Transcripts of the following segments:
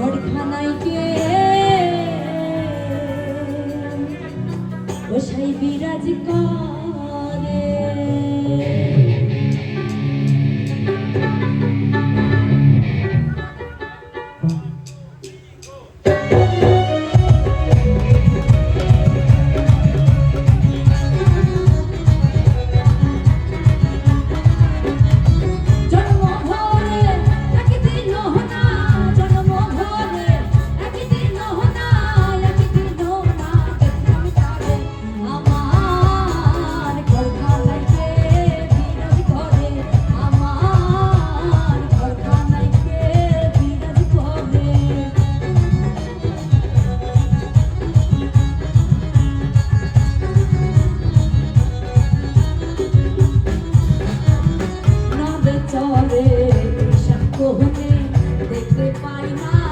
ঘরখানায় কে? ও সাই বিরাজ কর। বলে সাক্ষ্য হতে দেখতে পাই না।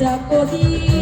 จากโกดี